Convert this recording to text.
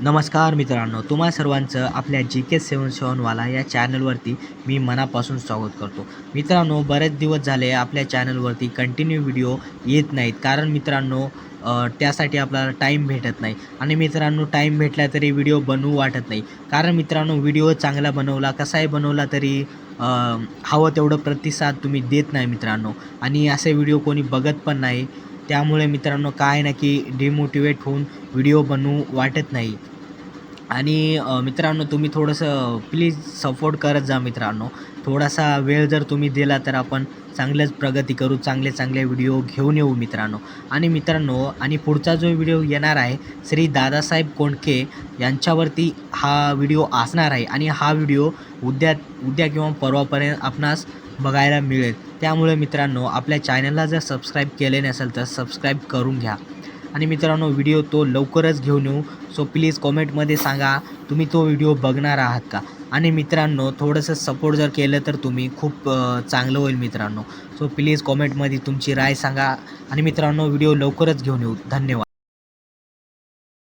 नमस्कार मित्रांनो तुम्हा सर्वांचं आपल्या जी के सेवन सेवनवाला या चॅनलवरती मी मनापासून स्वागत करतो. मित्रांनो बरेच दिवस झाले आपल्या चॅनलवरती कंटिन्यू व्हिडिओ येत नाहीत. कारण मित्रांनो त्यासाठी आपल्याला टाईम भेटत नाही. आणि मित्रांनो टाईम भेटला तरी व्हिडिओ बनवू वाटत नाही. कारण मित्रांनो व्हिडिओ चांगला बनवला कसाही बनवला तरी हवं तेवढं प्रतिसाद तुम्ही देत नाही मित्रांनो. आणि असे व्हिडिओ कोणी बघत पण नाही. त्यामुळे मित्रांनो काय ना की डिमोटिवेट होऊन व्हिडिओ बनवू वाटत नाही. आणि मित्रांनो तुम्ही थोडंसं प्लीज सपोर्ट करत जा मित्रांनो. थोडासा वेळ जर तुम्ही दिला तर आपण चांगलंच प्रगती करू चांगले चांगले व्हिडिओ घेऊन येऊ मित्रांनो. आणि मित्रांनो आणि पुढचा जो व्हिडिओ येणार आहे श्री दादासाहेब कोंडके यांच्यावरती हा व्हिडिओ असणार आहे. आणि हा व्हिडिओ उद्या उद्या किंवा परवापर्यंत आपणास बघायला मिळेल. त्यामुळे मित्रांनो आपल्या चॅनलला जर सबस्क्राईब केले नसेल तर सबस्क्राईब करून घ्या. आणि मित्रांनो व्हिडिओ तो लवकरच घेऊन येऊ. सो प्लीज कॉमेंटमध्ये सांगा तुम्ही तो व्हिडिओ बघणार आहात का? आणि मित्रांनो थोडंसं सपोर्ट जर केलं तर तुम्ही खूप चांगलं होईल मित्रांनो. सो प्लीज कॉमेंटमध्ये तुमची राय सांगा. आणि मित्रांनो व्हिडिओ लवकरच घेऊन येऊ. धन्यवाद.